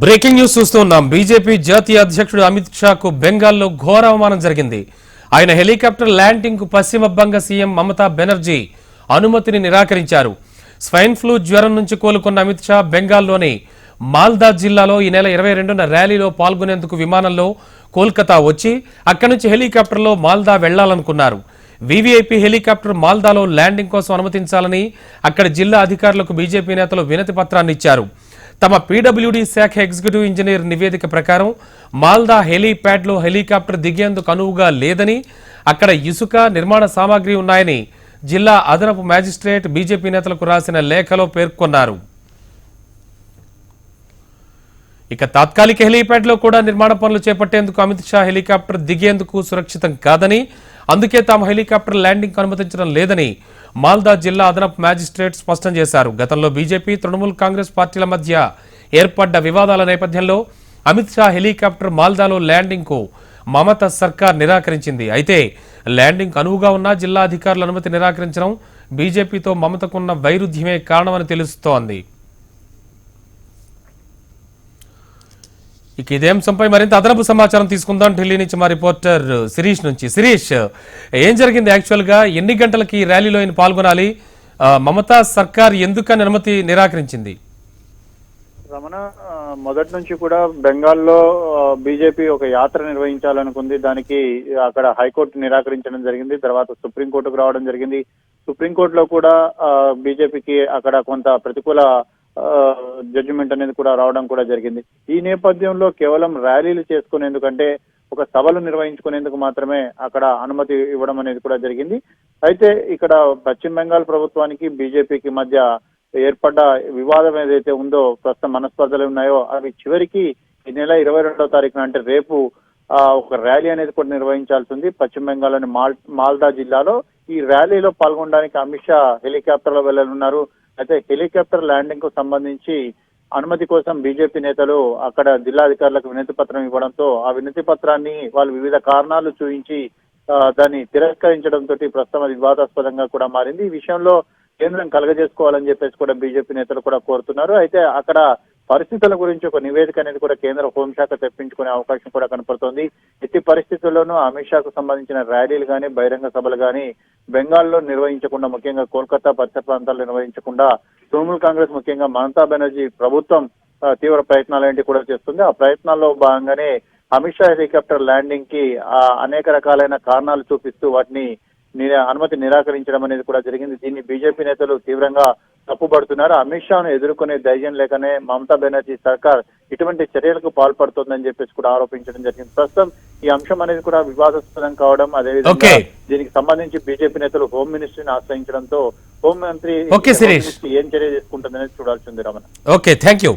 Breaking news చూస్తున్నాం BJP జాతీయ అధ్యక్షుడు అమిత్ షాకు బెంగాల్లో ఘోర అవమానం జరిగింది. ఆయన హెలికాప్టర్ ల్యాండింగ్కు పశ్చిమ బంగ సీఎం మమతా బెనర్జీ అనుమతిని నిరాకరించారు. స్వైన్ ఫ్లూ జ్వరం నుంచి కోలుకున్న అమిత్ షా బెంగాల్లోని మాల్దా జిల్లాలో ఈ నెల ఇరవై రెండున ర్యాలీలో పాల్గొనేందుకు విమానంలో కోల్కతా వచ్చి అక్కడి నుంచి హెలికాప్టర్లో మాల్దా వెళ్ళాలనుకున్నారు. వీవీఐపీ హెలికాప్టర్ మాల్దాలో ల్యాండింగ్ కోసం అనుమతించాలని అక్కడి జిల్లా అధికారులకు బీజేపీ నేతలు వినతి పత్రాన్ని ఇచ్చారు. తమ పీడబ్ల్యూడీ శాఖ ఎగ్జిక్యూటివ్ ఇంజనీర్ నివేదిక ప్రకారం మాల్దా హెలీప్యాడ్లో హెలికాప్టర్ దిగేందుకు అనువుగా లేదని అక్కడ ఇసుక నిర్మాణ సామాగ్రి ఉన్నాయని జిల్లా అదనపు మ్యాజిస్ట్రేట్ బీజేపీ నేతలకు రాసిన లేఖలో పేర్కొన్నారు. ఇక తాత్కాలిక హెలీప్యాడ్లో కూడా నిర్మాణ పనులు చేపట్టేందుకు అమిత్ షా హెలికాప్టర్ దిగేందుకు సురక్షితం కాదని అందుకే తాము హెలికాప్టర్ ల్యాండింగ్ అనుమతించడం లేదని మాల్దా జిల్లా అదనపు మ్యాజిస్ట్రేట్ స్పష్టం చేశారు. గతంలో బీజేపీ తృణమూల్ కాంగ్రెస్ పార్టీల మధ్య ఏర్పడ్డ వివాదాల నేపథ్యంలో అమిత్ షా హెలికాప్టర్ మాల్దాలో ల్యాండింగ్కు మమత సర్కార్ నిరాకరించింది. అయితే ల్యాండింగ్ అనువుగా ఉన్న జిల్లా అధికారుల అనుమతి నిరాకరించడం బీజేపీతో మమతకున్న వైరుధ్యమే కారణమని తెలుస్తోంది. ఇక ఇదే అంశంపై మరింత అదనపు సమాచారం తీసుకుందాం. ఢిల్లీ నుంచి మా రిపోర్టర్ శిరీష్ నుంచి. శిరీష్ ఏం జరిగింది? యాక్చువల్గా ఎన్ని గంటలకి ఈ ర్యాలీలో ఆయన పాల్గొనాలి? మమతా సర్కార్ ఎందుకని అనుమతి నిరాకరించింది? రమణ మొదటి నుంచి కూడా బెంగాల్లో బీజేపీ ఒక యాత్ర నిర్వహించాలనుకుంది. దానికి అక్కడ హైకోర్టు నిరాకరించడం జరిగింది. తర్వాత సుప్రీంకోర్టుకు రావడం జరిగింది. సుప్రీంకోర్టులో కూడా బీజేపీకి అక్కడ కొంత ప్రతికూల జడ్జిమెంట్ అనేది కూడా రావడం కూడా జరిగింది. ఈ నేపథ్యంలో కేవలం ర్యాలీలు చేసుకునేందుకంటే ఒక సభలు నిర్వహించుకునేందుకు మాత్రమే అక్కడ అనుమతి ఇవ్వడం అనేది కూడా జరిగింది. అయితే ఇక్కడ పశ్చిమ బెంగాల్ ప్రభుత్వానికి బీజేపీకి మధ్య ఏర్పడ్డ వివాదం ఏదైతే ఉందో ప్రస్తుతం మనస్పర్ధలు ఉన్నాయో అవి చివరికి ఈ నెల ఇరవై రెండో తారీఖున అంటే రేపు ఆ, ఒక ర్యాలీ అనేది కూడా నిర్వహించాల్సి ఉంది. పశ్చిమ బెంగాల్లోని మాల్ మాల్దా జిల్లాలో ఈ ర్యాలీలో పాల్గొనడానికి అమిత్ షా హెలికాప్టర్లో వెళ్ళనున్నారు అయితే హెలికాప్టర్ ల్యాండింగ్కు సంబంధించి అనుమతి కోసం బీజేపీ నేతలు అక్కడ జిల్లా అధికారులకు వినతి పత్రం ఇవ్వడంతో ఆ వినతి పత్రాన్ని వాళ్ళు వివిధ కారణాలు చూపించి దాన్ని తిరస్కరించడంతో ప్రస్తుతం అది వివాదాస్పదంగా కూడా మారింది. ఈ విషయంలో కేంద్రం కలగజేసుకోవాలని చెప్పేసి కూడా బీజేపీ నేతలు కూడా కోరుతున్నారు. అయితే అక్కడ పరిస్థితుల గురించి ఒక నివేదిక అనేది కూడా కేంద్ర హోంశాఖ తెప్పించుకునే అవకాశం కూడా కనపడుతోంది. ఎట్టి పరిస్థితుల్లోనూ అమిత్ షాకు సంబంధించిన ర్యాలీలు కానీ బహిరంగ సభలు కానీ బెంగాల్లో నిర్వహించకుండా ముఖ్యంగా కోల్కతా పరిసర ప్రాంతాల్లో నిర్వహించకుండా తృణమూల్ కాంగ్రెస్ ముఖ్యంగా మమతా బెనర్జీ ప్రభుత్వం తీవ్ర ప్రయత్నాలు కూడా చేస్తుంది. ఆ ప్రయత్నాల్లో భాగంగానే అమిత్ షా హెలికాప్టర్ ల్యాండింగ్కి ఆ, అనేక రకాలైన కారణాలు చూపిస్తూ వాటిని అనుమతి నిరాకరించడం అనేది కూడా జరిగింది. దీన్ని బీజేపీ నేతలు తీవ్రంగా తప్పుపడుతున్నారు. అమిత్ షాను ఎదుర్కొనే ధైర్యం లేకనే మమతా బెనర్జీ సర్కార్ ఇటువంటి చర్యలకు పాల్పడుతోందని చెప్పేసి కూడా ఆరోపించడం జరిగింది. ప్రస్తుతం ఈ అంశం అనేది కూడా వివాదాస్పదం కావడం అదేవిధంగా. దీనికి సంబంధించి బీజేపీ నేతలు హోం మినిస్ట్రీని ఆశ్రయించడంతో హోం మంత్రి ఏం చర్య తీసుకుంటుందనేది చూడాల్సి ఉంది రమణ. Okay thank you.